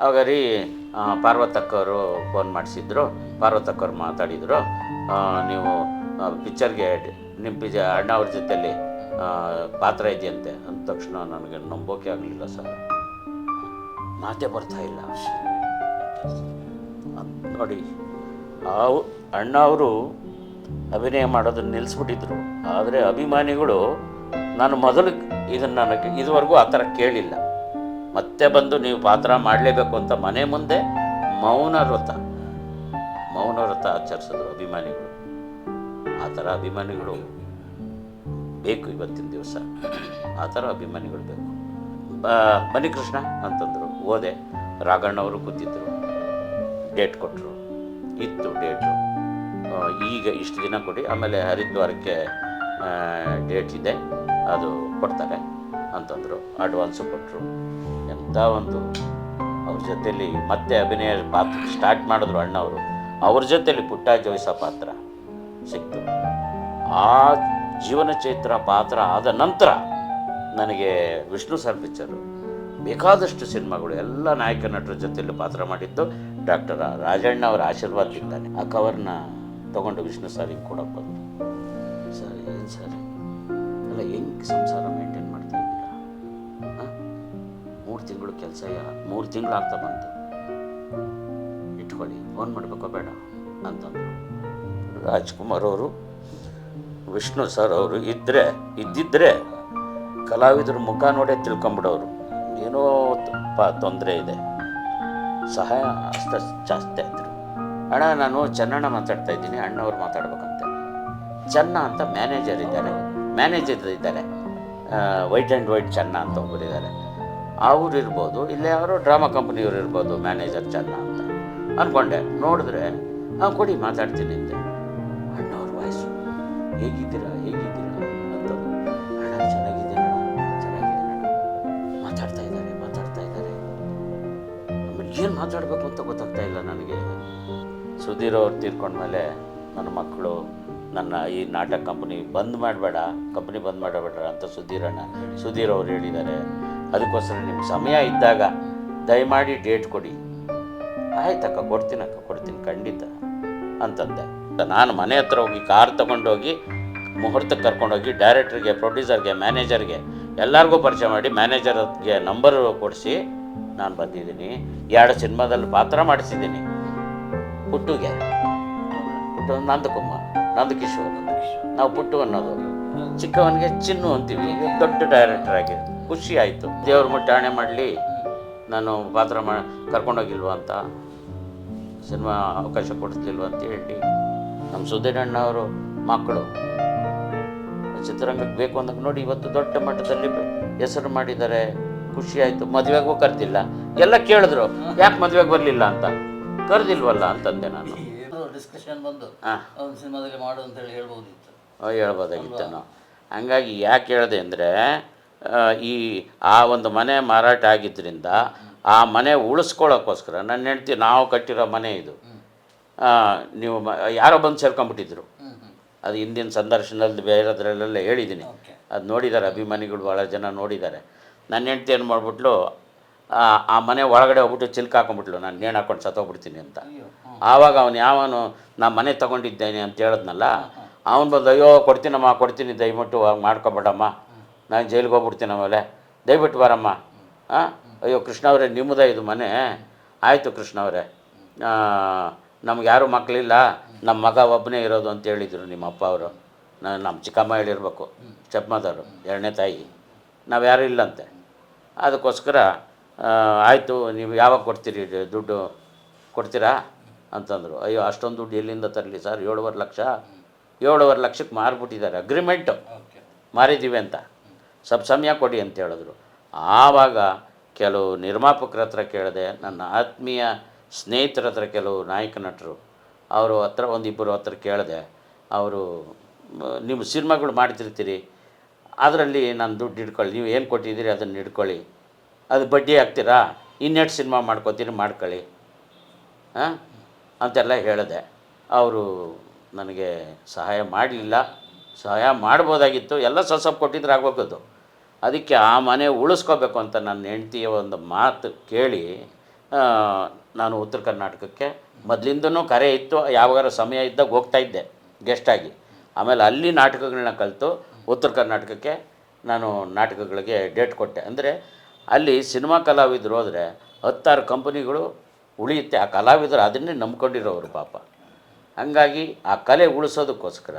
ಅವಾಗ ರೀ ಪಾರ್ವತಕ್ಕವರು ಫೋನ್ ಮಾಡಿಸಿದ್ರು. ಪಾರ್ವತಕ್ಕವ್ರು ಮಾತಾಡಿದರು. ನೀವು ಪಿಕ್ಚರ್ಗೆ ನಿಮ್ಮ ಪಿಜ, ಅಣ್ಣ ಅವ್ರ ಜೊತೆಯಲ್ಲಿ ಪಾತ್ರ ಇದೆಯಂತೆ? ಅಂದ ತಕ್ಷಣ ನನಗೆ ನಂಬೋಕೆ ಆಗಲಿಲ್ಲ ಸರ್. ಮಾತೇ ಬರ್ತಾ ಇಲ್ಲ. ನೋಡಿ, ಅವು, ಅಣ್ಣ ಅವರು ಅಭಿನಯ ಮಾಡೋದನ್ನು ನಿಲ್ಲಿಸ್ಬಿಟ್ಟಿದ್ರು ಆದರೆ ಅಭಿಮಾನಿಗಳು, ನಾನು ಮೊದಲು ಇದನ್ನು ನನಗೆ ಇದುವರೆಗೂ ಆ ಥರ ಕೇಳಿಲ್ಲ. ಮತ್ತೆ ಬಂದು ನೀವು ಪಾತ್ರ ಮಾಡಲೇಬೇಕು ಅಂತ ಮನೆ ಮುಂದೆ ಮೌನ ವ್ರತ. ಮೌನ ವ್ರತ ಆಚರಿಸಿದ್ರು ಅಭಿಮಾನಿಗಳು. ಆ ಥರ ಅಭಿಮಾನಿಗಳು ಬೇಕು ಇವತ್ತಿನ ದಿವಸ. ಆ ಥರ ಅಭಿಮಾನಿಗಳು ಬೇಕು. ಬನ್ನಿ ಕೃಷ್ಣ ಅಂತಂದರು. ಓದೆ ರಾಘಣ್ಣವರು ಕೂತಿದ್ದರು ಡೇಟ್ ಕೊಟ್ಟರು ಇತ್ತು ಡೇಟು. ಈಗ ಇಷ್ಟು ದಿನ ಕೊಡಿ. ಆಮೇಲೆ ಹರಿದ್ವಾರಕ್ಕೆ ಡೇಟ್ ಇದೆ. ಅದು ಕೊಡ್ತಾರೆ ಅಂತಂದರು. ಅಡ್ವಾನ್ಸು ಕೊಟ್ಟರು ಎಂಥ ಒಂದು ಅವ್ರ ಜೊತೆಲಿ ಮತ್ತೆ ಅಭಿನಯ ಪಾತ್ರ ಸ್ಟಾರ್ಟ್ ಮಾಡಿದ್ರು ಅಣ್ಣವರು ಅವ್ರ. ಜೊತೆಯಲ್ಲಿ ಪುಟ್ಟ ಜೋಯಿಸ ಪಾತ್ರ ಸಿಕ್ತು. ಆ ಜೀವನ ಚೈತ್ರ ಪಾತ್ರ ಆದ ನಂತರ ನನಗೆ ವಿಷ್ಣು ಸರ್ ಪಿಕ್ಚರು ಬೇಕಾದಷ್ಟು ಸಿನಿಮಾಗಳು ಎಲ್ಲ ನಾಯಕ ನಟರ ಜೊತೆಯಲ್ಲಿ ಪಾತ್ರ ಮಾಡಿದ್ದು ಡಾಕ್ಟರ್ ರಾಜಣ್ಣ ಅವರ ಆಶೀರ್ವಾದದಿಂದಾನೆ. ಆ ಕವರ್ನ ತಗೊಂಡು ವಿಷ್ಣು ಸಾರಿಗೆ ಕೊಡಕ್ಕೆ ಬಂದರು ಸರಿ, ಏನು ಸರ್? ಕೆಲಸ ಮೂರು ತಿಂಗಳು ಆಗ್ತಾ ಬಂತು. ಇಟ್ಕೊಳ್ಳಿ ಫೋನ್ ಮಾಡಬೇಕೋ ಬೇಡ ಅಂತಂದರು. ರಾಜ್ಕುಮಾರ್ ಅವರು, ವಿಷ್ಣು ಸರ್ ಅವರು ಇದ್ದರೆ ಇದ್ದಿದ್ದರೆ ಕಲಾವಿದ್ರ ಮುಖ ನೋಡೇ ತಿಳ್ಕೊಂಬಿಡೋರು. ಏನೋ ಪ ತೊಂದರೆ ಇದೆ. ಸಹಾಯ ಅಷ್ಟು ಜಾಸ್ತಿ ಆಯಿತು. ಅಣ್ಣ, ನಾನು ಚೆನ್ನಣ್ಣ ಮಾತಾಡ್ತಾ ಇದ್ದೀನಿ. ಅಣ್ಣವ್ರು ಮಾತಾಡ್ಬೇಕಂತೆ. ಚೆನ್ನ ಅಂತ ಮ್ಯಾನೇಜರ್ ಇದ್ದಾರೆ ಮ್ಯಾನೇಜರ್ ಇದ್ದಾರೆ ವೈಟ್ ಆ್ಯಂಡ್ ವೈಟ್ ಚೆನ್ನ ಅಂತ ಒಬ್ಬರು ಇದ್ದಾರೆ ಅವ್ರು ಇರ್ಬೋದು, ಇಲ್ಲ ಯಾರೋ ಡ್ರಾಮಾ ಕಂಪ್ನಿಯವ್ರು ಇರ್ಬೋದು, ಮ್ಯಾನೇಜರ್ ಚೆನ್ನ ಅಂತ. ಅಂದ್ಕೊಂಡೆ ನೋಡಿದ್ರೆ, ಹಾಂ, ಕೊಡಿ, ಮಾತಾಡ್ತೀನಿ ಅಂತೆ. ಅಣ್ಣವ್ರ ವಾಯ್ಸು ಹೇಗಿದ್ದೀರಾ ಹೇಗಿದ್ದೀರಾ? ಅಂತ. ಅಣ್ಣ, ಚೆನ್ನಾಗಿದ್ದೀನಿ ಮಾತಾಡ್ತಾ ಇದ್ದಾರೆ ಮಾತಾಡ್ತಾ ಇದ್ದಾರೆ. ಆಮೇಲೆ ಏನು ಮಾತಾಡಬೇಕು ಅಂತ ಗೊತ್ತಾಗ್ತಾ ಇಲ್ಲ ನನಗೆ. ಸುಧೀರ್ ಅವ್ರು ತೀರ್ಕೊಂಡ್ಮೇಲೆ ನನ್ನ ಮಕ್ಕಳು, ನನ್ನ ಈ ನಾಟಕ ಕಂಪ್ನಿ ಬಂದ್ ಮಾಡಬೇಡ, ಕಂಪ್ನಿ ಬಂದ್ ಮಾಡಬೇಡ ಅಂತ ಸುಧೀರಣ್ಣ, ಸುಧೀರ್ ಅವ್ರು ಹೇಳಿದ್ದಾರೆ. ಅದಕ್ಕೋಸ್ಕರ ನಿಮ್ಗೆ ಸಮಯ ಇದ್ದಾಗ ದಯಮಾಡಿ ಡೇಟ್ ಕೊಡಿ. ಆಯ್ತಕ್ಕ ಕೊಡ್ತೀನಕ್ಕ ಕೊಡ್ತೀನಿ ಖಂಡಿತ ಅಂತಂದೆ. ನಾನು ಮನೆ ಹತ್ರ ಹೋಗಿ ಕಾರ್ ತಗೊಂಡೋಗಿ ಮುಹೂರ್ತಕ್ಕೆ ಕರ್ಕೊಂಡೋಗಿ ಡೈರೆಕ್ಟ್ರಿಗೆ ಪ್ರೊಡ್ಯೂಸರ್ಗೆ ಮ್ಯಾನೇಜರ್ಗೆ ಎಲ್ಲರಿಗೂ ಪರಿಚಯ ಮಾಡಿ ಮ್ಯಾನೇಜರ್ಗೆ ನಂಬರ್ ಕೊಡಿಸಿ ನಾನು ಬಂದಿದ್ದೀನಿ. ಎರಡು ಸಿನಿಮಾದಲ್ಲಿ ಪಾತ್ರ ಮಾಡಿಸಿದ್ದೀನಿ. ಪುಟ್ಟುಗೆ. ಪುಟ್ಟು ನಂದಕುಮ್ಮ ನಂದಕಿಶೋರ್. ನಾವು ಪುಟ್ಟು ಅನ್ನೋದು. ಚಿಕ್ಕವನಿಗೆ ಚಿನ್ನು ಅಂತೀವಿ. ದೊಡ್ಡ ಡೈರೆಕ್ಟರ್ ಆಗಿ ಖುಷಿ ಆಯಿತು. ದೇವ್ರ ಮುಟ್ಟಾಣೆ ಮಾಡಲಿ ನಾನು ಪಾತ್ರ ಮಾ ಕರ್ಕೊಂಡೋಗಿಲ್ವ ಅಂತ ಸಿನಿಮಾ ಅವಕಾಶ ಕೊಡ್ತಿಲ್ವ ಅಂತ ಹೇಳಿ ನಮ್ಮ ಸುಧೀರಣ್ಣವರು ಮಕ್ಕಳು ಚಿತ್ರರಂಗಕ್ಕೆ ಬೇಕು ಅಂದಾಗ ನೋಡಿ ಇವತ್ತು ದೊಡ್ಡ ಮಟ್ಟದಲ್ಲಿ ಹೆಸರು ಮಾಡಿದ್ದಾರೆ ಖುಷಿ ಆಯಿತು. ಮದುವೆಗೂ ಕರೆದಿಲ್ಲ. ಎಲ್ಲ ಕೇಳಿದ್ರು ಯಾಕೆ ಮದುವೆಗೆ ಬರಲಿಲ್ಲ ಅಂತ. ಕರೆದಿಲ್ವಲ್ಲ ಅಂತಂದೆ ನಾನು. ಡಿಸ್ಕಷನ್ ಬಂದು ಸಿನಿಮಾದಲ್ಲಿ ಮಾಡು ಅಂತ ಹೇಳಿ ಹೇಳ್ಬೋದಿತ್ತು. ಹೇಳ್ಬೋದಾಗಿತ್ತು. ನಾವು ಹಂಗಾಗಿ ಯಾಕೆ ಹೇಳಿದೆ ಅಂದರೆ ಈ ಆ ಒಂದು ಮನೆ ಮಾರಾಟ ಆಗಿದ್ದರಿಂದ ಆ ಮನೆ ಉಳಿಸ್ಕೊಳ್ಳೋಕ್ಕೋಸ್ಕರ ನನ್ನ ಹೆಂಡ್ತಿ ನಾವು ಕಟ್ಟಿರೋ ಮನೆ ಇದು. ನೀವು ಯಾರೋ ಬಂದು ಸೇರ್ಕೊಂಡ್ಬಿಟ್ಟಿದ್ರು ಅದು ಹಿಂದಿನ ಸಂದರ್ಶನದಲ್ಲಿ ಬೇರೆದ್ರಲ್ಲೆಲ್ಲ ಹೇಳಿದ್ದೀನಿ ಅದು ನೋಡಿದ್ದಾರೆ ಅಭಿಮಾನಿಗಳು ಭಾಳ ಜನ ನೋಡಿದ್ದಾರೆ. ನನ್ನ ಹೆಂಡ್ತಿ ಏನು ಮಾಡಿಬಿಟ್ಲು ಆ ಮನೆ ಒಳಗಡೆ ಹೋಗ್ಬಿಟ್ಟು ಚಿಲ್ಕ ಹಾಕೊಂಡ್ಬಿಟ್ಲು ನಾನು ನೇಣು ಹಾಕೊಂಡು ಸತ್ತೋಗ್ಬಿಡ್ತೀನಿ ಅಂತ. ಆವಾಗ ಅವನು ಯಾವನು ನಾ ಮನೆ ತಗೊಂಡಿದ್ದೇನೆ ಅಂತ ಹೇಳಿದ್ನಲ್ಲ ಅವನು ಬಂದು ಅಯ್ಯೋ ಕೊಡ್ತೀನಮ್ಮ ಕೊಡ್ತೀನಿ ದಯವಿಟ್ಟು ಮಾಡ್ಕೊಬೇಡಮ್ಮ. ನಾನು ಜೈಲಿಗೆ ಹೋಗ್ಬಿಡ್ತೀನಿ ಆಮೇಲೆ. ದಯವಿಟ್ಟು ಬಾರಮ್ಮ. ಹಾಂ ಅಯ್ಯೋ ಕೃಷ್ಣ ಅವರೇ ನಿಮ್ಮದೇ ಇದು ಮನೆ. ಆಯಿತು ಕೃಷ್ಣ ಅವರೇ. ನಮ್ಗೆ ಯಾರೂ ಮಕ್ಕಳಿಲ್ಲ ನಮ್ಮ ಮಗ ಒಬ್ಬನೇ ಇರೋದು ಅಂತ ಹೇಳಿದರು ನಿಮ್ಮ ಅಪ್ಪ ಅವರು. ನಮ್ಮ ಚಿಕ್ಕಮ್ಮ ಹೇಳಿರ್ಬೇಕು ಚಪ್ಪಮದವರು ಎರಡನೇ ತಾಯಿ. ನಾವು ಯಾರೂ ಇಲ್ಲಂತೆ. ಅದಕ್ಕೋಸ್ಕರ ಆಯಿತು ನೀವು ಯಾವಾಗ ಕೊಡ್ತೀರಿ ದುಡ್ಡು? ಕೊಡ್ತೀರಾ? ಅಂತಂದರು. ಅಯ್ಯೋ ಅಷ್ಟೊಂದು ದುಡ್ಡು ಎಲ್ಲಿಂದ ತರಲಿ ಸರ್? ಏಳುವರೆ ಲಕ್ಷ? ಏಳುವರೆ ಲಕ್ಷಕ್ಕೆ ಮಾರಿಬಿಟ್ಟಿದ್ದಾರೆ. ಅಗ್ರಿಮೆಂಟು. ಮಾರಿದ್ದೀವಿ ಅಂತ. ಸ್ವಲ್ಪ ಸಮಯ ಕೊಡಿ ಅಂತ ಹೇಳಿದ್ರು. ಆವಾಗ ಕೆಲವು ನಿರ್ಮಾಪಕರ ಹತ್ರ ಕೇಳಿದೆ, ನನ್ನ ಆತ್ಮೀಯ ಸ್ನೇಹಿತರ ಹತ್ರ ಕೆಲವು ನಾಯಕ ನಟರು, ಅವರು ಹತ್ರ ಒಂದಿಬ್ಬರು ಹತ್ರ ಕೇಳಿದೆ, ಅವರು ನಿಮ್ಮ ಸಿನಿಮಾಗಳು ಮಾಡ್ತಿರ್ತೀರಿ ಅದರಲ್ಲಿ ನಾನು ದುಡ್ಡು ಇಟ್ಕೊಳ್ಳಿ ನೀವು ಏನು ಕೊಟ್ಟಿದ್ದೀರಿ ಅದನ್ನು ಹಿಡ್ಕೊಳ್ಳಿ, ಅದು ಬಡ್ಡಿ ಹಾಕ್ತೀರಾ ಇನ್ನೆಟ್ಟು ಸಿನಿಮಾ ಮಾಡ್ಕೋತೀರಿ ಮಾಡ್ಕೊಳ್ಳಿ. ಹಾಂ? ಅಂತೆಲ್ಲ ಹೇಳಿದೆ. ಅವರು ನನಗೆ ಸಹಾಯ ಮಾಡಲಿಲ್ಲ, ಸಹಾಯ ಮಾಡ್ಬೋದಾಗಿತ್ತು, ಎಲ್ಲ ಸ್ವಲ್ಪ ಕೊಟ್ಟಿದ್ರೆ ಆಗೋಗೋದು ಅದಕ್ಕೆ ಆ ಮನೆ ಉಳಿಸ್ಕೋಬೇಕು ಅಂತ ನನ್ನ ಹೆಂಡ್ತಿಯ ಒಂದು ಮಾತು ಕೇಳಿ ನಾನು ಉತ್ತರ ಕರ್ನಾಟಕಕ್ಕೆ ಮೊದಲಿಂದನೂ ಕರೆ ಇತ್ತು, ಯಾವಾಗಾರ ಸಮಯ ಇದ್ದಾಗ ಹೋಗ್ತಾ ಇದ್ದೆ ಗೆಸ್ಟಾಗಿ ಆಮೇಲೆ ಅಲ್ಲಿ ನಾಟಕಗಳನ್ನ ಕಲಿತು ಉತ್ತರ ಕರ್ನಾಟಕಕ್ಕೆ ನಾನು ನಾಟಕಗಳಿಗೆ ಡೇಟ್ ಕೊಟ್ಟೆ. ಅಂದರೆ ಅಲ್ಲಿ ಸಿನಿಮಾ ಕಲಾವಿದರು ಹೋದರೆ ಹತ್ತಾರು ಕಂಪನಿಗಳು ಉಳಿಯುತ್ತೆ. ಆ ಕಲಾವಿದರು ಅದನ್ನೇ ನಂಬ್ಕೊಂಡಿರೋರು ಪಾಪ. ಹಂಗಾಗಿ ಆ ಕಲೆ ಉಳಿಸೋದಕ್ಕೋಸ್ಕರ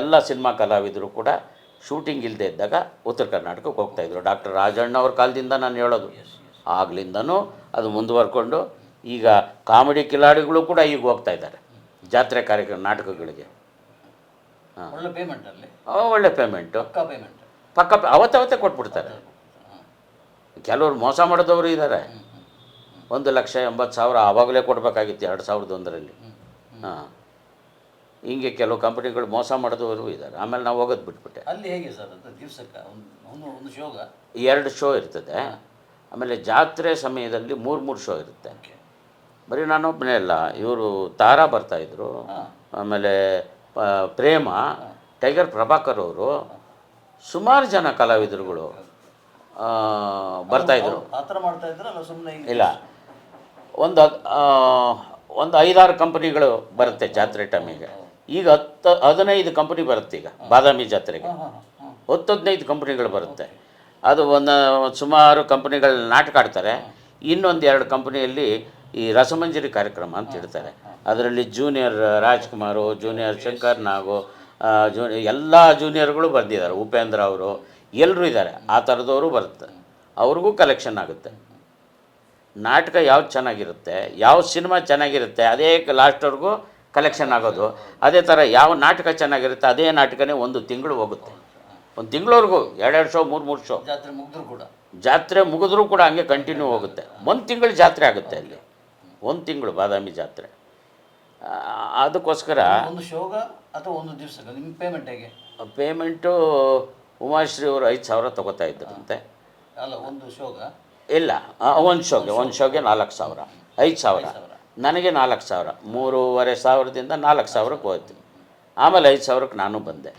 ಎಲ್ಲ ಸಿನಿಮಾ ಕಲಾವಿದರು ಕೂಡ ಶೂಟಿಂಗ್ ಇಲ್ಲದೆ ಇದ್ದಾಗ ಉತ್ತರ ಕರ್ನಾಟಕಕ್ಕೆ ಹೋಗ್ತಾಯಿದ್ರು ಡಾಕ್ಟರ್ ರಾಜಣ್ಣ ಅವ್ರ ಕಾಲದಿಂದ ನಾನು ಹೇಳೋದು. ಆಗ್ಲಿಂದನೂ ಅದು ಮುಂದುವರ್ಕೊಂಡು ಈಗ ಕಾಮಿಡಿ ಕಿಲಾಡಿಗಳು ಕೂಡ ಈಗ ಹೋಗ್ತಾ ಇದ್ದಾರೆ. ಜಾತ್ರೆ ಕಾರ್ಯಕ್ರಮ ನಾಟಕಗಳಿಗೆ. ಒಳ್ಳೆ ಪೇಮೆಂಟ್ ಅಲ್ಲಿ? ಆ, ಒಳ್ಳೆ ಪೇಮೆಂಟು ಪಕ್ಕ ಪೇಮೆಂಟ್ ಪಕ್ಕ ಅವತ್ತವತ್ತೇ ಕೊಟ್ಬಿಡ್ತಾರೆ. ಕೆಲವರು ಮೋಸ ಮಾಡಿದವರು ಇದ್ದಾರೆ. ಒಂದು ಲಕ್ಷ ಎಂಬತ್ತು ಸಾವಿರ ಆವಾಗಲೇ ಕೊಡಬೇಕಾಗಿತ್ತು ಎರಡು ಸಾವಿರದ ಒಂದರಲ್ಲಿ. ಹಾಂ. ಹಿಂಗೆ ಕೆಲವು ಕಂಪ್ನಿಗಳು ಮೋಸ ಮಾಡಿದವರು ಇದ್ದಾರೆ. ಆಮೇಲೆ ನಾವು ಹೋಗೋದು ಬಿಟ್ಬಿಟ್ಟೆ. ಅಲ್ಲಿ ಹೇಗೆ ಸರ್ ಅದು ದಿವ್ಸಕ್ಕೆ ಒಂದು ಒಂದು ಶೋಗ? ಎರಡು ಶೋ ಇರ್ತದೆ. ಆಮೇಲೆ ಜಾತ್ರೆ ಸಮಯದಲ್ಲಿ ಮೂರು ಮೂರು ಶೋ ಇರುತ್ತೆ. ಬರೀ ನಾನೊಬ್ಬನೇ ಅಲ್ಲ ಇವರು ತಾರಾ ಬರ್ತಾಯಿದ್ರು ಆಮೇಲೆ ಪ್ರೇಮ ಟೈಗರ್ ಪ್ರಭಾಕರ್ ಅವರು ಸುಮಾರು ಜನ ಕಲಾವಿದರುಗಳು ಬರ್ತಾಯಿದ್ರು ಆ ಥರ ಮಾಡ್ತಾ ಸುಮ್ಮನೆ ಇಲ್ಲ? ಒಂದು ಒಂದು ಐದಾರು ಕಂಪನಿಗಳು ಬರುತ್ತೆ ಜಾತ್ರೆ ಟೈಮಿಗೆ. ಈಗ ಹತ್ತು ಹದಿನೈದು ಕಂಪನಿ ಬರುತ್ತೆ ಈಗ ಬಾದಾಮಿ ಜಾತ್ರೆಗೆ. ಹತ್ತು ಹದಿನೈದು ಕಂಪ್ನಿಗಳು ಬರುತ್ತೆ. ಅದು ಒಂದು ಸುಮಾರು ಕಂಪ್ನಿಗಳು ನಾಟಕ ಆಡ್ತಾರೆ. ಇನ್ನೊಂದು ಎರಡು ಕಂಪ್ನಿಯಲ್ಲಿ ಈ ರಸಮಂಜರಿ ಕಾರ್ಯಕ್ರಮ ಅಂತ ಇಡ್ತಾರೆ. ಅದರಲ್ಲಿ junior Rajkumar junior Shankar Nag junior ಎಲ್ಲ ಜೂನಿಯರ್ಗಳು ಬಂದಿದ್ದಾರೆ. ಉಪೇಂದ್ರ ಅವರು ಎಲ್ಲರೂ ಇದ್ದಾರೆ. ಆ ಥರದವರು ಬರುತ್ತೆ. ಅವ್ರಿಗೂ ಕಲೆಕ್ಷನ್ ಆಗುತ್ತೆ. ನಾಟಕ ಯಾವ್ದು ಚೆನ್ನಾಗಿರುತ್ತೆ ಯಾವ ಸಿನಿಮಾ ಚೆನ್ನಾಗಿರುತ್ತೆ ಅದೇ ಲಾಸ್ಟ್ವರೆಗೂ ಕಲೆಕ್ಷನ್ ಆಗೋದು. ಅದೇ ಥರ ಯಾವ ನಾಟಕ ಚೆನ್ನಾಗಿರುತ್ತೆ ಅದೇ ನಾಟಕನೇ ಒಂದು ತಿಂಗಳು ಹೋಗುತ್ತೆ. ಒಂದು ತಿಂಗಳವರೆಗೂ ಎರಡೆರಡು ಶೋ ಮೂರು ಮೂರು ಶೋ. ಜಾತ್ರೆ ಮುಗಿದ್ರು ಕೂಡ. ಜಾತ್ರೆ ಮುಗಿದ್ರೂ ಕೂಡ ಹಂಗೆ ಕಂಟಿನ್ಯೂ ಹೋಗುತ್ತೆ. ಒಂದು ತಿಂಗಳು ಜಾತ್ರೆ ಆಗುತ್ತೆ ಅಲ್ಲಿ. ಒಂದು ತಿಂಗಳು ಬಾದಾಮಿ ಜಾತ್ರೆ. ಅದಕ್ಕೋಸ್ಕರ ಒಂದು ಶೋಗ ಅಥವಾ ಒಂದು ದಿವಸ ನಿಮ್ಮ ಪೇಮೆಂಟ್ ಹೇಗೆ? ಪೇಮೆಂಟು ಉಮಾಶ್ರೀ ಅವರು ಐದು ಸಾವಿರ ತೊಗೋತಾ ಇದ್ದರಂತೆ ಅಲ್ಲ ಒಂದು ಶೋಗ? ಇಲ್ಲ ಒಂದು ಶೋಗೆ ಒಂದು ಶೋಗೆ ನಾಲ್ಕು ಸಾವಿರ. ಐದು ಸಾವಿರ. ನನಗೆ ನಾಲ್ಕು ಸಾವಿರ. ಮೂರುವರೆ ಸಾವಿರದಿಂದ ನಾಲ್ಕು ಸಾವಿರಕ್ಕೆ ಹೋಯ್ತು. ಆಮೇಲೆ ಐದು ಸಾವಿರಕ್ಕೆ ನಾನು ಬಂದೆ.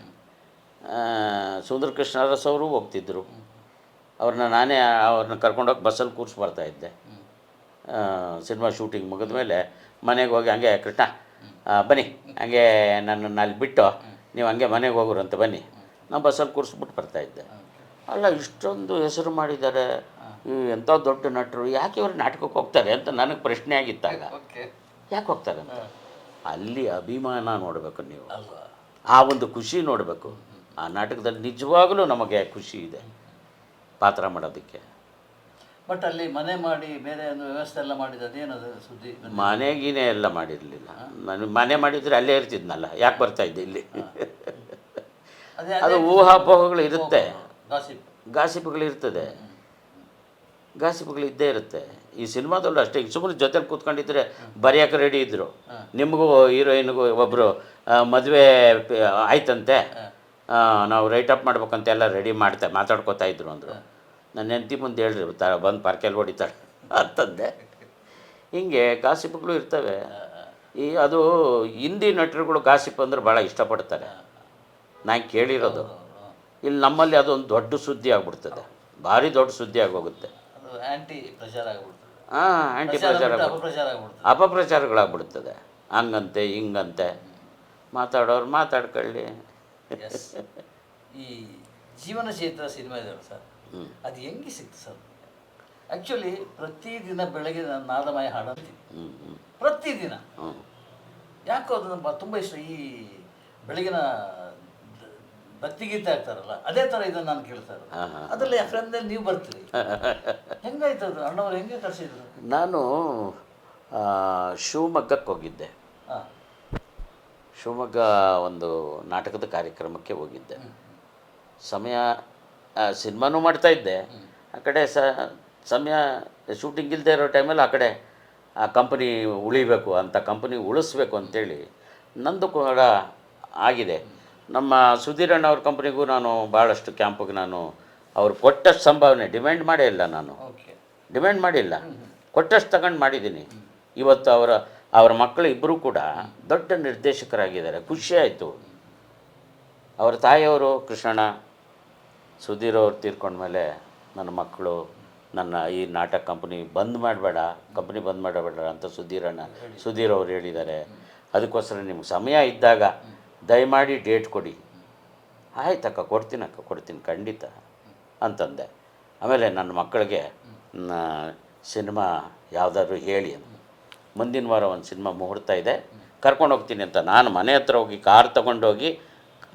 ಸುಂದರ ಕೃಷ್ಣರಸ್ ಅವರು ಹೋಗ್ತಿದ್ದರು ಅವ್ರನ್ನ ನಾನೇ ಅವ್ರನ್ನ ಕರ್ಕೊಂಡೋಗಿ ಬಸ್ಸಲ್ಲಿ ಕೂರ್ಸಿ ಬರ್ತಾ ಇದ್ದೆ. ಸಿನಿಮಾ ಶೂಟಿಂಗ್ ಮುಗಿದ ಮೇಲೆ ಮನೆಗೆ ಹೋಗಿ ಹಂಗೆ, ಕೃಷ್ಣ ಬನ್ನಿ, ಹಂಗೆ ನನ್ನನ್ನು ಅಲ್ಲಿ ಬಿಟ್ಟು ನೀವು ಹಂಗೆ ಮನೆಗೆ ಹೋಗೋರು ಅಂತ ಬನ್ನಿ. ನಾನು ಬಸ್ಸಲ್ಲಿ ಕೂರಿಸ್ಬಿಟ್ಟು ಬರ್ತಾಯಿದ್ದೆ ಅಲ್ಲ, ಇಷ್ಟೊಂದು ಹೆಸರು ಮಾಡಿದ್ದಾರೆ. ಎಂಥ ದೊಡ್ಡ ನಟರು ಯಾಕೆ ಇವರು ನಾಟಕಕ್ಕೆ ಹೋಗ್ತಾರೆ ಅಂತ ನನಗೆ ಪ್ರಶ್ನೆ ಆಗಿತ್ತಾಗ. ಯಾಕೆ ಹೋಗ್ತಾರೆ ಅಂತ? ಅಲ್ಲಿ ಅಭಿಮಾನ ನೋಡಬೇಕು ನೀವು. ಅಲ್ವಾ? ಆ ಒಂದು ಖುಷಿ ನೋಡಬೇಕು. ಆ ನಾಟಕದಲ್ಲಿ ನಿಜವಾಗಲೂ ನಮಗೆ ಖುಷಿ ಇದೆ ಪಾತ್ರ ಮಾಡೋದಕ್ಕೆ. ಬಟ್ ಅಲ್ಲಿ ಮನೆ ಮಾಡಿ ಬೇರೆ ಒಂದು ವ್ಯವಸ್ಥೆ ಎಲ್ಲ ಮಾಡಿದ ಅದೇನದು ಸುದ್ದಿ? ಮನೆಗಿನೇ ಎಲ್ಲ ಮಾಡಿರಲಿಲ್ಲ. ನಾನು ಮನೆ ಮಾಡಿದರೆ ಅಲ್ಲೇ ಇರ್ತಿದ್ನಲ್ಲ ಯಾಕೆ ಬರ್ತಾ ಇದ್ದೆ ಇಲ್ಲಿ? ಅದು ಊಹಾಪೋಹಗಳು ಇರುತ್ತೆ. ಗಾಸಿಪ್. ಗಾಸಿಪ್ಗಳು ಇರ್ತದೆ. ಗಾಸಿಪ್ಗಳು ಇದ್ದೇ ಇರುತ್ತೆ. ಈ ಸಿನಿಮಾದಲ್ಲೂ ಅಷ್ಟೇ ಸುಮ್ಮನೆ ಜೊತೆಲಿ ಕೂತ್ಕೊಂಡಿದ್ರೆ ಬರೆಯೋಕೆ ರೆಡಿ ಇದ್ದರು ನಿಮಗೂ ಹೀರೋಯಿನ್ಗೂ ಒಬ್ಬರು ಮದುವೆ ಆಯ್ತಂತೆ? ನಾವು ರೈಟ್ ಅಪ್ ಮಾಡ್ಬೇಕಂತ ಎಲ್ಲ ರೆಡಿ ಮಾಡ್ತೆ ಮಾತಾಡ್ಕೋತಾ ಇದ್ರು ಅಂದರು. ನನ್ನ ಹೆಂಡತಿ ಮುಂದೆ ಹೇಳ್ರಿ ತ ಬಂದು ಪಾರ್ಕೆಲ್ಲಿ ಹೊಡಿತಾಳೆ ಅಂತಂದೆ. ಹಿಂಗೆ ಗಾಸಿಪ್ಗಳು ಇರ್ತವೆ. ಈ ಅದು ಹಿಂದಿ ನಟರುಗಳು ಗಾಸಿಪ್ ಅಂದ್ರೆ ಭಾಳ ಇಷ್ಟಪಡ್ತಾರೆ. ನಾನು ಕೇಳಿರೋದು. ಇಲ್ಲಿ ನಮ್ಮಲ್ಲಿ ಅದೊಂದು ದೊಡ್ಡ ಸುದ್ದಿ ಆಗ್ಬಿಡ್ತದೆ. ಭಾರಿ ದೊಡ್ಡ ಸುದ್ದಿ ಆಗೋಗುತ್ತೆ. ಆಂಟಿ ಪ್ರಚಾರ ಆಗ್ಬಿಡ್ತದೆ ಹಾಂ ಆ್ಯಂಟಿ ಪ್ರಚಾರ ಅಪಪ್ರಚಾರ ಆಗ್ಬಿಡ್ತದೆ ಅಪಪ್ರಚಾರಗಳಾಗ್ಬಿಡ್ತದೆ. ಹಂಗಂತೆ ಹಿಂಗಂತೆ. ಮಾತಾಡೋರು ಮಾತಾಡ್ಕೊಳ್ಳಿ. ಎಸ್ ಈ ಜೀವನ ಚೈತ್ರ ಸಿನಿಮಾ ಇದೆ ಸರ್? ಅದು ಹೆಂಗೆ ಸಿಕ್ತು ಸರ್? ಆ್ಯಕ್ಚುಲಿ ಪ್ರತಿದಿನ ಬೆಳಗ್ಗೆ ನಾನು ನಾದಮಯ ಹಾಡಂತೀನಿ. ಪ್ರತಿದಿನ. ಯಾಕೋ ಅದು ನಮ್ಗೆ ತುಂಬ ಇಷ್ಟ. ಈ ಬೆಳಗಿನ ಭಕ್ತಿಗೀತೆ ಹಾಕ್ತಾರಲ್ಲ ಅದೇ ಥರ ಇದನ್ನ ನಾನು ಕೇಳ್ತಾ ಇರೋದು. ಅದರಲ್ಲಿ ಎಮ್ನಲ್ಲಿ ನೀವು ಬರ್ತೀರಿ. ಹೆಂಗಾಯ್ತು ಅದು? ಅಣ್ಣವ್ರು ಹೆಂಗೆ ಕಳಿಸಿದ್ರು ನಾನು ಆ, ಶಿವಮೊಗ್ಗಕ್ಕೆ ಹೋಗಿದ್ದೆ. ಹಾಂ ಶಿವಮೊಗ್ಗ ಒಂದು ನಾಟಕದ ಕಾರ್ಯಕ್ರಮಕ್ಕೆ ಹೋಗಿದ್ದೆ. ಸಮಯ ಆ, ಸಿನಿಮಾನೂ ಮಾಡ್ತಾ ಇದ್ದೆ. ಆ ಕಡೆ ಸ ಸಮಯ ಶೂಟಿಂಗ್ ಇಲ್ಲದೆ ಇರೋ ಟೈಮಲ್ಲಿ ಆ ಕಡೆ ಆ ಕಂಪನಿ ಉಳಿಬೇಕು ಅಂತ ಕಂಪನಿ ಉಳಿಸ್ಬೇಕು ಅಂತೇಳಿ ನಂದು ಕೂಡ ಆಗಿದೆ. ನಮ್ಮ ಸುಧೀರಣ್ಣ ಅವ್ರ ಕಂಪ್ನಿಗೂ ನಾನು ಭಾಳಷ್ಟು ಕ್ಯಾಂಪಿಗೆ ನಾನು ಅವ್ರು ಕೊಟ್ಟಷ್ಟು ಸಂಭಾವನೆ ಡಿಮ್ಯಾಂಡ್ ಮಾಡೇ ಇಲ್ಲ ನಾನು. ಡಿಮ್ಯಾಂಡ್ ಮಾಡಿಲ್ಲ. ಕೊಟ್ಟಷ್ಟು ತಗೊಂಡು ಮಾಡಿದ್ದೀನಿ. ಇವತ್ತು ಅವರ ಅವರ ಮಕ್ಕಳು ಇಬ್ಬರೂ ಕೂಡ ದೊಡ್ಡ ನಿರ್ದೇಶಕರಾಗಿದ್ದಾರೆ. ಖುಷಿ ಆಯಿತು. ಅವರ ತಾಯಿಯವರು ಕೃಷ್ಣಣ್ಣ ಸುಧೀರ್ ಅವ್ರು ತೀರ್ಕೊಂಡ್ಮೇಲೆ ನನ್ನ ಮಕ್ಕಳು ನನ್ನ ಈ ನಾಟಕ ಕಂಪ್ನಿ ಬಂದ್ ಮಾಡಬೇಡ ಕಂಪ್ನಿ ಬಂದ್ ಮಾಡಬೇಡ ಅಂತ ಸುಧೀರಣ್ಣ ಸುಧೀರ್ ಅವ್ರು ಹೇಳಿದ್ದಾರೆ. ಅದಕ್ಕೋಸ್ಕರ ನಿಮ್ಗೆ ಸಮಯ ಇದ್ದಾಗ ದಯಮಾಡಿ ಡೇಟ್ ಕೊಡಿ. ಆಯ್ತಕ್ಕ ಕೊಡ್ತೀನಕ್ಕ ಕೊಡ್ತೀನಿ ಖಂಡಿತ ಅಂತಂದೆ. ಆಮೇಲೆ ನನ್ನ ಮಕ್ಕಳಿಗೆ ಸಿನಿಮಾ ಯಾವುದಾದ್ರು ಹೇಳಿ ಅಂತ. ಮುಂದಿನ ವಾರ ಒಂದು ಸಿನಿಮಾ ಮುಹೂರ್ತ ಇದೆ. ಕರ್ಕೊಂಡು ಹೋಗ್ತೀನಿ ಅಂತ. ನಾನು ಮನೆ ಹತ್ರ ಹೋಗಿ ಕಾರ್ ತೊಗೊಂಡೋಗಿ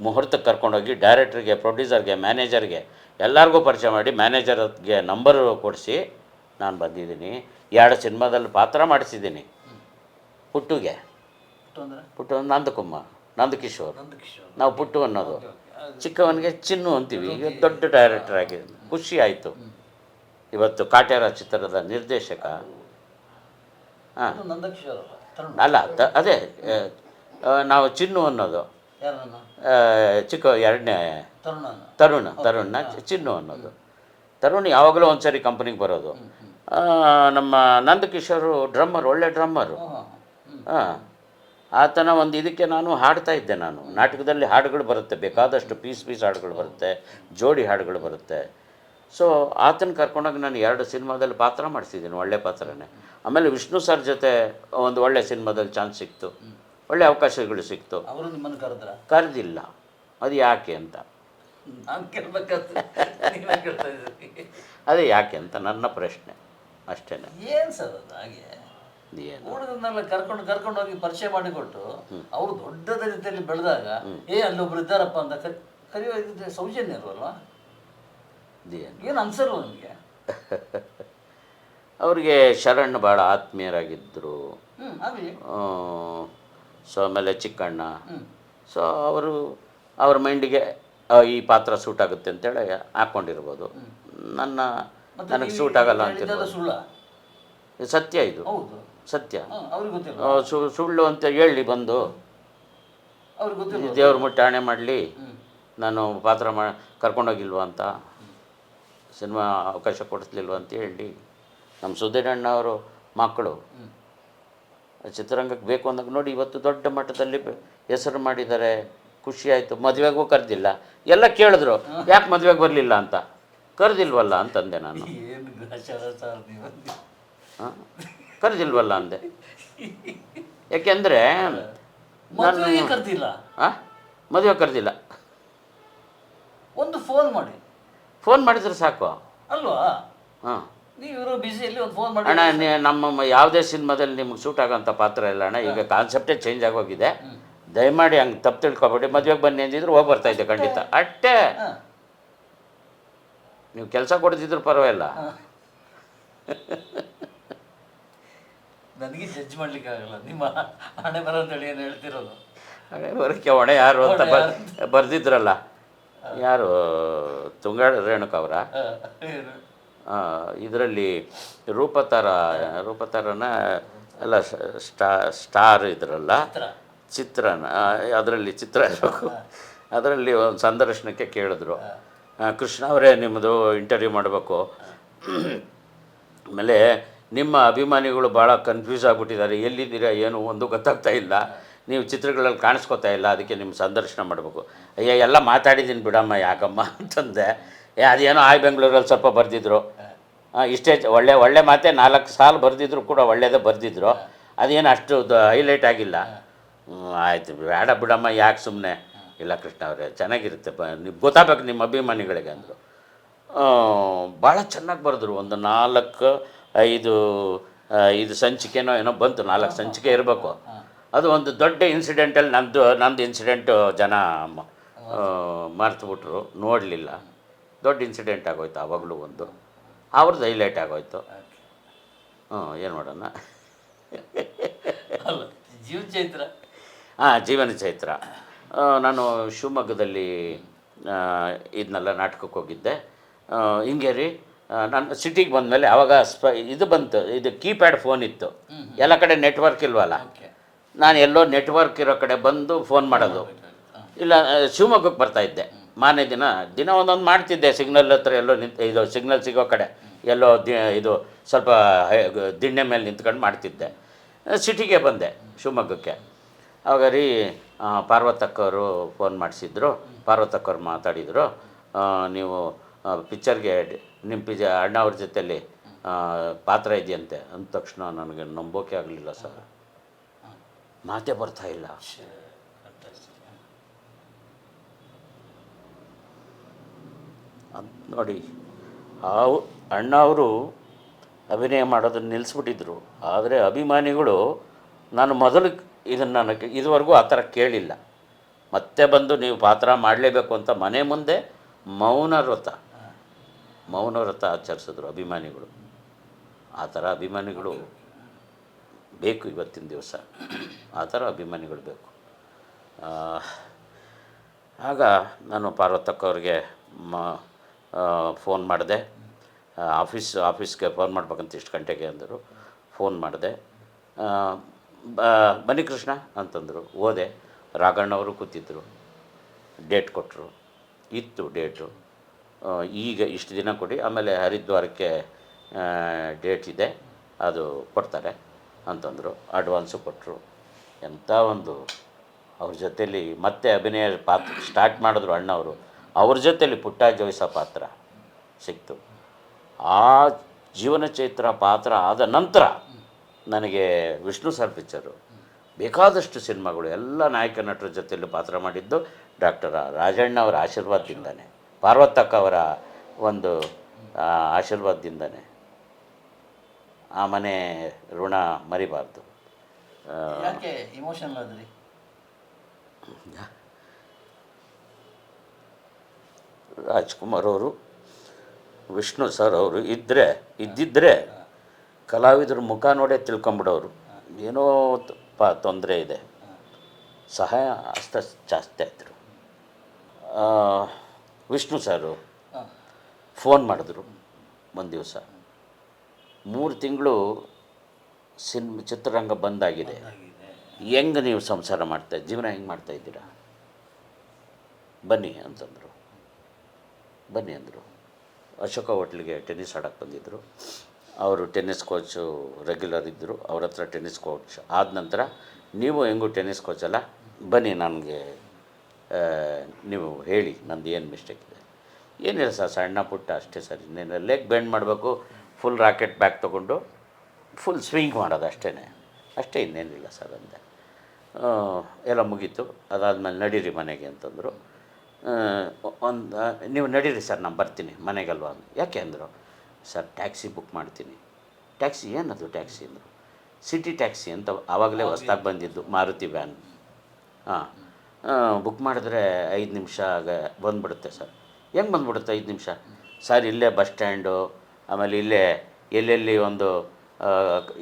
ಮುಹೂರ್ತಕ್ಕೆ ಕರ್ಕೊಂಡೋಗಿ ಡೈರೆಕ್ಟ್ರಿಗೆ ಪ್ರೊಡ್ಯೂಸರ್ಗೆ ಮ್ಯಾನೇಜರ್ಗೆ ಎಲ್ಲರಿಗೂ ಪರಿಚಯ ಮಾಡಿ ಮ್ಯಾನೇಜರ್ಗೆ ನಂಬರ್ ಕೊಡಿಸಿ ನಾನು ಬಂದಿದ್ದೀನಿ. ಎರಡು ಸಿನಿಮಾದಲ್ಲಿ ಪಾತ್ರ ಮಾಡಿಸಿದ್ದೀನಿ. ಪುಟ್ಟುಗೆ. ಪುಟ್ಟು ನಂದಕುಮಾರ್ ನಂದಕಿಶೋರ್. ನಾವು ಪುಟ್ಟು ಅನ್ನೋದು. ಚಿಕ್ಕವನಿಗೆ ಚಿನ್ನು ಅಂತೀವಿ. ಈಗ ದೊಡ್ಡ ಡೈರೆಕ್ಟರ್ ಆಗಿದೆ ಖುಷಿ ಆಯಿತು. ಇವತ್ತು ಕಾಟ್ಯಾರ ಚಿತ್ರದ ನಿರ್ದೇಶಕ. ಹಾಂ. ಅಲ್ಲ ಅದೇ ನಾವು ಚಿನ್ನು ಅನ್ನೋದು. ಚಿಕ್ಕ ಎರಡನೇ ತರುಣ ತರುಣ ಚಿನ್ನು ಅನ್ನೋದು. ತರುಣ್ ಯಾವಾಗಲೂ ಒಂದು ಸರಿ ಕಂಪ್ನಿಗೆ ಬರೋದು. ನಮ್ಮ ನಂದಕಿಶೋರು ಡ್ರಮ್ಮರ್ ಒಳ್ಳೆ ಡ್ರಮ್ಮರು ಹಾಂ. ಆತನ ಒಂದು ಇದಕ್ಕೆ ನಾನು ಹಾಡ್ತಾ ಇದ್ದೆ ನಾನು. ನಾಟಕದಲ್ಲಿ ಹಾಡುಗಳು ಬರುತ್ತೆ ಬೇಕಾದಷ್ಟು ಪೀಸ್ ಪೀಸ್ ಹಾಡುಗಳು ಬರುತ್ತೆ ಜೋಡಿ ಹಾಡುಗಳು ಬರುತ್ತೆ. ಸೊ ಆತನ ಕರ್ಕೊಂಡೋಗಿ ನಾನು ಎರಡು ಸಿನಿಮಾದಲ್ಲಿ ಪಾತ್ರ ಮಾಡಿಸಿದ್ದೀನಿ ಒಳ್ಳೆ ಪಾತ್ರನೇ. ಆಮೇಲೆ ವಿಷ್ಣು ಸರ್ ಜೊತೆ ಒಂದು ಒಳ್ಳೆ ಸಿನಿಮಾದಲ್ಲಿ ಚಾನ್ಸ್ ಸಿಕ್ತು. ಒಳ್ಳೆ ಅವಕಾಶಗಳು ಸಿಕ್ತು. ಅವರು ನಿಮ್ಮನ್ನು ಕರೆದ್ರ? ಕರೆದಿಲ್ಲ. ಅದು ಯಾಕೆ ಅಂತ. ಅದೇ ಯಾಕೆ ಅಂತ ನನ್ನ ಪ್ರಶ್ನೆ. ಅಷ್ಟೇ ಏನು ಸರ್ ಹಾಗೆ? ಏನು. ಹುಡುಗರನ್ನೆಲ್ಲ ಕರ್ಕೊಂಡು ಕರ್ಕೊಂಡು ಹೋಗಿ ಪರಿಚಯ ಮಾಡಿಕೊಟ್ಟು ಅವರು ದೊಡ್ಡದ ರೀತಿಯಲ್ಲಿ ಬೆಳೆದಾಗ ಏ ಅಲ್ಲೊಬ್ರು ಇದ್ದಾರಪ್ಪ ಅಂತ ಕರಿ ಕರೆಯೋ ಇದ್ರೆ ಸೌಜನ್ಯ ಇಲ್ವಲ್ವಾ? ಏನು? ಅನ್ಸಲ್ವ ನಿಮಗೆ? ಅವ್ರಿಗೆ ಶರಣ್ ಭಾಳ ಆತ್ಮೀಯರಾಗಿದ್ದರು ಸೊ ಆಮೇಲೆ ಚಿಕ್ಕಣ್ಣ. ಸೊ ಅವರು ಅವ್ರ ಮೈಂಡಿಗೆ ಈ ಪಾತ್ರ ಸೂಟ್ ಆಗುತ್ತೆ ಅಂತೇಳಿ ಹಾಕ್ಕೊಂಡಿರ್ಬೋದು ನನ್ನ ನನಗೆ ಸೂಟ್ ಆಗಲ್ಲ ಅಂತ ಸುಳ್ಳ? ಸತ್ಯ ಇದು. ಹೌದು. ಸತ್ಯ. ಸು- ಸುಳ್ಳು ಅಂತ ಹೇಳಿ ಬಂದು ದೇವ್ರ ಮುಟ್ಟಿ ದೇವ್ರ ಮುಟ್ಟಾಣೆ ಮಾಡಲಿ ನಾನು ಪಾತ್ರ ಮಾ ಕರ್ಕೊಂಡೋಗಿಲ್ವ ಅಂತ ಸಿನಿಮಾ ಅವಕಾಶ ಕೊಡಿಸ್ಲಿಲ್ವ ಅಂತ ಹೇಳಿ ನಮ್ಮ ಸುಧೀರಣ್ಣ ಅವರು ಮಕ್ಕಳು ಚಿತ್ರರಂಗಕ್ಕೆ ಬೇಕು ಅಂದಾಗ ನೋಡಿ ಇವತ್ತು ದೊಡ್ಡ ಮಟ್ಟದಲ್ಲಿ ಬೆ- ಹೆಸರು ಮಾಡಿದ್ದಾರೆ ಖುಷಿ ಆಯಿತು ಮದುವೆಗೂ ಕರೆದಿಲ್ಲ. ಎಲ್ಲ ಕೇಳಿದ್ರು ಯಾಕೆ ಮದುವೆಗೆ ಬರಲಿಲ್ಲ ಅಂತ. ಕರೆದಿಲ್ವಲ್ಲ ಅಂತಂದೆ ನಾನು. ಏನು ಗ್ರಹಚಾರ ಸರ್ ನೀವು ಹಾಂ ಕರೆದಿಲ್ವಲ್ಲ ಅಂದೆ. ಯಾಕೆಂದರೆ ಮದುವೆಗೆ ಕರೆದಿಲ್ಲ. ಹಾಂ ಮದುವೆ ಕರೆದಿಲ್ಲ. ಒಂದು ಫೋನ್ ಮಾಡಿ. ಫೋನ್ ಮಾಡಿದ್ರೆ ಸಾಕು. ಅಲ್ವಾ? ಹಾಂ. ನೀವು ಇರೋ ಒಂದು ಫೋನ್ ಮಾಡಿ. ಅಣ್ಣ ನೀ- ನಮ್ಮ ಯಾವುದೇ ಸಿನಿಮಾದಲ್ಲಿ ನಿಮ್ಗೆ ಸೂಟ್ ಆಗೋಂಥ ಪಾತ್ರ ಇಲ್ಲ ಅಣ್ಣ. ಈಗ ಕಾನ್ಸೆಪ್ಟೇ ಚೇಂಜ್ ಆಗೋಗಿದೆ. ದಯಮಾಡಿ ಹಂಗೆ ತಪ್ಪು ತಿಳ್ಕೊಬೇಡಿ. ಮದುವೆಗೆ ಬನ್ನಿ ಅಂದಿದ್ರೆ ಹೋಗಿ ಬರ್ತಾ ಇದ್ದೆ ಖಂಡಿತ. ಅಟ್ಟೆ. ಹಾಂ. ನೀವು ಕೆಲಸ ಕೊಡ್ತಿದ್ರು ಪರವಾಗಿಲ್ಲ. ನನಗೆ ಜಡ್ಜ್ ಮಾಡ್ಲಿಕ್ಕೆ ಆಗಲ್ಲ. ನಿಮ್ಮ ಹಣೆ ಬರೋಂತೇಳಿ ಏನು ಹೇಳ್ತಿರೋದು. ಬರೋಕ್ಕೆ ಹೊಣೆ ಯಾರು ಅಂತ ಬರ್ದಿದ್ರಲ್ಲ. ಬರೆದಿದ್ರಲ್ಲ ಯಾರು? ತುಂಗಾಡ ರೇಣುಕ ಅವರ? ಇದರಲ್ಲಿ ರೂಪತಾರ ರೂಪತಾರನ ಎಲ್ಲ ಸ್ಟಾ ಸ್ಟಾರ್ ಇದ್ರಲ್ಲ. ಚಿತ್ರನ ಅದರಲ್ಲಿ ಚಿತ್ರ ಇರಬೇಕು. ಅದರಲ್ಲಿ ಒಂದು ಸಂದರ್ಶನಕ್ಕೆ ಕೇಳಿದ್ರು. ಕೃಷ್ಣ ಅವರೇ ನಿಮ್ಮದು ಇಂಟರ್ವ್ಯೂ ಮಾಡಬೇಕು. ಆಮೇಲೆ ನಿಮ್ಮ ಅಭಿಮಾನಿಗಳು ಭಾಳ ಕನ್ಫ್ಯೂಸ್ ಆಗಿಬಿಟ್ಟಿದ್ದಾರೆ. ಎಲ್ಲಿದ್ದೀರಾ, ಏನು ಒಂದು ಗೊತ್ತಾಗ್ತಾ ಇಲ್ಲ. ನೀವು ಚಿತ್ರಗಳಲ್ಲಿ ಕಾಣಿಸ್ಕೊತಾ ಇಲ್ಲ. ಅದಕ್ಕೆ ನಿಮ್ಮ ಸಂದರ್ಶನ ಮಾಡಬೇಕು. ಅಯ್ಯ, ಎಲ್ಲ ಮಾತಾಡಿದ್ದೀನಿ ಬಿಡಮ್ಮ, ಯಾಕಮ್ಮ ಅಂತಂದೆ. ಏ, ಅದೇನೋ ಆಯ್ ಬೆಂಗಳೂರಲ್ಲಿ ಸ್ವಲ್ಪ ಬರೆದಿದ್ರು. ಇಷ್ಟೇ ಒಳ್ಳೆ ಒಳ್ಳೆ ಮಾತೆ ನಾಲ್ಕು ಸಾಲು ಬರೆದಿದ್ರು ಕೂಡ ಒಳ್ಳೆಯದೇ ಬರೆದಿದ್ರು. ಅದೇನು ಅಷ್ಟು ಹೈಲೈಟ್ ಆಗಿಲ್ಲ. ಆಯ್ತು, ಬೇಡ ಬಿಡಮ್ಮ, ಯಾಕೆ ಸುಮ್ಮನೆ ಇಲ್ಲ ಕೃಷ್ಣ ಅವರೇ, ಚೆನ್ನಾಗಿರುತ್ತೆ. ಬ ನೀವು ಗೊತ್ತಾಗಬೇಕು ನಿಮ್ಮ ಅಭಿಮಾನಿಗಳಿಗೆ ಅಂದರು. ಭಾಳ ಚೆನ್ನಾಗಿ ಬರೆದ್ರು. ಒಂದು ನಾಲ್ಕು ಐದು ಐದು ಇದು ಸಂಚಿಕೆನೋ ಏನೋ ಬಂತು ನಾಲ್ಕು ಸಂಚಿಕೆ ಇರಬೇಕು. ಅದು ಒಂದು ದೊಡ್ಡ ಇನ್ಸಿಡೆಂಟಲ್ಲಿ ನಂದು ನಂದು ಇನ್ಸಿಡೆಂಟು ಜನ ಮರ್ತುಬಿಟ್ರು ನೋಡಲಿಲ್ಲ. ದೊಡ್ಡ ಇನ್ಸಿಡೆಂಟ್ ಆಗೋಯ್ತು ಆವಾಗಲೂ ಒಂದು. ಅವ್ರದ್ದು ಹೈಲೈಟ್ ಆಗೋಯ್ತು. ಹ್ಞೂ ಏನು ಮಾಡೋಣ? ಅಲ್ಲ ಜೀವ ಚೈತ್ರ? ಹಾಂ ಜೀವನ ಚೈತ್ರ. ನಾನು ಶಿವಮೊಗ್ಗದಲ್ಲಿ ಇದನ್ನೆಲ್ಲ ನಾಟಕಕ್ಕೆ ಹೋಗಿದ್ದೆ. ಹಿಂಗೆ ರೀ ನಾನು ಸಿಟಿಗೆ ಬಂದಮೇಲೆ ಆವಾಗ ಸ್ಪ ಇದು ಬಂತು ಇದು ಕೀಪ್ಯಾಡ್ ಫೋನ್ ಇತ್ತು. ಎಲ್ಲ ಕಡೆ ನೆಟ್ವರ್ಕ್ ಇಲ್ವಲ್ಲ? ನಾನು ಎಲ್ಲೋ ನೆಟ್ವರ್ಕ್ ಇರೋ ಕಡೆ ಬಂದು ಫೋನ್ ಮಾಡೋದು. ಇಲ್ಲ ಶಿವಮೊಗ್ಗಕ್ಕೆ ಬರ್ತಾ ಇದ್ದೆ. ಮಾನೆ ದಿನ ದಿನ ಒಂದೊಂದು ಮಾಡ್ತಿದ್ದೆ ಸಿಗ್ನಲ್ ಹತ್ರ ಎಲ್ಲೋ ನಿಂತು ಇದು ಸಿಗ್ನಲ್ ಸಿಗೋ ಕಡೆ. ಎಲ್ಲೋ ದಿ ಇದು ಸ್ವಲ್ಪ ದಿಣ್ಣೆ ಮೇಲೆ ನಿಂತ್ಕೊಂಡು ಮಾಡ್ತಿದ್ದೆ. ಸಿಟಿಗೆ ಬಂದೆ ಶಿವಮೊಗ್ಗಕ್ಕೆ. ಆವಾಗ ರೀ ಪಾರ್ವತಕ್ಕವರು ಫೋನ್ ಮಾಡಿಸಿದ್ರು. ಪಾರ್ವತಕ್ಕವ್ರು ಮಾತಾಡಿದರು. ನೀವು ಪಿಕ್ಚರ್ಗೆ ನಿಮ್ಮ ಪಿಜ, ಅಣ್ಣ ಅವ್ರ ಜೊತೆಯಲ್ಲಿ ಪಾತ್ರ ಇದೆಯಂತೆ? ಅಂದ ತಕ್ಷಣ ನನಗೆ ನಂಬೋಕೆ ಆಗಲಿಲ್ಲ ಸರ್. ಮಾತೇ ಬರ್ತಾ ಇಲ್ಲ. ನೋಡಿ, ಆ ಅಣ್ಣ ಅವರು ಅಭಿನಯ ಮಾಡೋದನ್ನು ನಿಲ್ಲಿಸ್ಬಿಟ್ಟಿದ್ರು ಆದರೆ ಅಭಿಮಾನಿಗಳು, ನಾನು ಮೊದಲು ಇದನ್ನು ನನಗೆ ಇದುವರೆಗೂ ಆ ಥರ ಕೇಳಿಲ್ಲ. ಮತ್ತೆ ಬಂದು ನೀವು ಪಾತ್ರ ಮಾಡಲೇಬೇಕು ಅಂತ ಮನೆ ಮುಂದೆ ಮೌನ ವ್ರತ. ಮೌನ ವ್ರತ ಆಚರಿಸಿದ್ರು ಅಭಿಮಾನಿಗಳು. ಆ ಥರ ಅಭಿಮಾನಿಗಳು ಬೇಕು ಇವತ್ತಿನ ದಿವಸ. ಆ ಥರ ಅಭಿಮಾನಿಗಳು ಬೇಕು. ಆಗ ನಾನು ಪಾರ್ವತಕ್ಕವ್ರಿಗೆ ಮ ಫೋನ್ ಮಾಡಿದೆ. ಆಫೀಸ್, ಆಫೀಸ್ಗೆ ಫೋನ್ ಮಾಡ್ಬೇಕಂತ ಇಷ್ಟು ಗಂಟೆಗೆ ಅಂದರು. ಫೋನ್ ಮಾಡಿದೆ. ಬನ್ನಿ ಕೃಷ್ಣ ಅಂತಂದರು. ಹೋದೆ. ರಾಘಣ್ಣವರು ಕೂತಿದ್ದರು ಡೇಟ್ ಕೊಟ್ಟರು. ಇತ್ತು ಡೇಟು. ಈಗ ಇಷ್ಟು ದಿನ ಕೊಡಿ. ಆಮೇಲೆ ಹರಿದ್ವಾರಕ್ಕೆ ಡೇಟ್ ಇದೆ. ಅದು ಕೊಡ್ತಾರೆ ಅಂತಂದರು. ಅಡ್ವಾನ್ಸು ಕೊಟ್ಟರು ಎಂಥ ಒಂದು ಅವ್ರ ಜೊತೇಲಿ ಮತ್ತೆ ಅಭಿನಯ ಪಾತ್ರ ಸ್ಟಾರ್ಟ್ ಮಾಡಿದ್ರು ಅಣ್ಣವರು. ಅವ್ರ ಜೊತೇಲಿ ಪುಟ್ಟ ಜೋಯಿಸ ಪಾತ್ರ ಸಿಕ್ತು. ಆ ಜೀವನ ಚೈತ್ರ ಪಾತ್ರ ಆದ ನಂತರ ನನಗೆ ವಿಷ್ಣು ಸರ್ ಪಿಚ್ಚರು ಬೇಕಾದಷ್ಟು ಸಿನಿಮಾಗಳು ಎಲ್ಲ ನಾಯಕ ನಟರ ಜೊತೆಯಲ್ಲಿ ಪಾತ್ರ ಮಾಡಿದ್ದು ಡಾಕ್ಟರ್ ರಾಜಣ್ಣ ಅವರ ಆಶೀರ್ವಾದದಿಂದನೇ. ಪಾರ್ವತಕ್ಕ ಅವರ ಒಂದು ಆಶೀರ್ವಾದದಿಂದನೇ ಆ ಮನೆ ಋಣ ಮರಿಬಾರ್ದು. ಇಮೋಷನಲ್ ರಾಜ್ಕುಮಾರ್ ಅವರು ವಿಷ್ಣು ಸರ್ ಅವರು ಇದ್ದರೆ ಇದ್ದಿದ್ದರೆ ಕಲಾವಿದ್ರ ಮುಖ ನೋಡೇ ತಿಳ್ಕೊಂಬಿಡೋರು. ಏನೋ ಪ ತೊಂದರೆ ಇದೆ. ಸಹಾಯ ಹಸ್ತ ಜಾಸ್ತಿ ಆಯ್ತರು ವಿಷ್ಣು ಸಾರು ಫೋನ್ ಮಾಡಿದ್ರು ಒಂದು ದಿವಸ. ಮೂರು ತಿಂಗಳು ಸಿನ್ ಚಿತ್ರರಂಗ ಬಂದಾಗಿದೆ. ಹೆಂಗೆ ನೀವು ಸಂಸಾರ ಮಾಡ್ತಾ ಜೀವನ ಹೆಂಗೆ ಮಾಡ್ತಾ ಇದ್ದೀರಾ? ಬನ್ನಿ ಅಂತಂದರು. ಬನ್ನಿ ಅಂದರು. ಅಶೋಕ ಹೋಟ್ಲಿಗೆ ಟೆನ್ನಿಸ್ ಆಡೋಕ್ಕೆ ಬಂದಿದ್ದರು ಅವರು ಟೆನ್ನಿಸ್ ಕೋಚು ರೆಗ್ಯುಲರ್ ಇದ್ದರು ಅವ್ರ ಹತ್ರ ಟೆನ್ನಿಸ್ ಕೋಚ್ ಆದ ನಂತರ ನೀವು ಹೆಂಗೂ ಟೆನ್ನಿಸ್ ಕೋಚ್ ಅಲ್ಲ? ಬನ್ನಿ ನನಗೆ ನೀವು ಹೇಳಿ ನಂದು ಏನು ಮಿಸ್ಟೇಕ್. ಏನಿಲ್ಲ ಸರ್ ಸಣ್ಣ ಪುಟ್ಟ ಅಷ್ಟೇ ಸರ್. ಇನ್ನೇನು ಲೆಗ್ ಬೆಂಡ್ ಮಾಡಬೇಕು ಫುಲ್ ರಾಕೆಟ್ ಬ್ಯಾಕ್ ತೊಗೊಂಡು ಫುಲ್ ಸ್ವಿಂಗ್ ಮಾಡೋದು ಅಷ್ಟೇ ಅಷ್ಟೇ ಇನ್ನೇನಿಲ್ಲ ಸರ್ ಅಂದೆ. ಎಲ್ಲ ಮುಗೀತು. ಅದಾದಮೇಲೆ ನಡೀರಿ ಮನೆಗೆ ಅಂತಂದರು. ಒಂದು ನೀವು ನಡೀರಿ ಸರ್ ನಾನು ಬರ್ತೀನಿ ಮನೆಗಲ್ವಾ. ಯಾಕೆ ಅಂದರು? ಸರ್ ಟ್ಯಾಕ್ಸಿ ಬುಕ್ ಮಾಡ್ತೀನಿ. ಟ್ಯಾಕ್ಸಿ ಏನದು ಟ್ಯಾಕ್ಸಿ ಅಂದರು? ಸಿಟಿ ಟ್ಯಾಕ್ಸಿ ಅಂತ ಆವಾಗಲೇ ಹೊಸ್ದಾಗಿ ಬಂದಿದ್ದು ಮಾರುತಿ ವ್ಯಾನ್. ಹಾಂ ಬುಕ್ ಮಾಡಿದ್ರೆ ಐದು ನಿಮಿಷ ಆಗ ಬಂದುಬಿಡುತ್ತೆ ಸರ್. ಹೆಂಗೆ ಬಂದುಬಿಡುತ್ತೆ ಐದು ನಿಮಿಷ? ಸರ್ ಇಲ್ಲೇ ಬಸ್ ಸ್ಟ್ಯಾಂಡು ಆಮೇಲೆ ಇಲ್ಲೇ ಎಲ್ಲೆಲ್ಲಿ ಒಂದು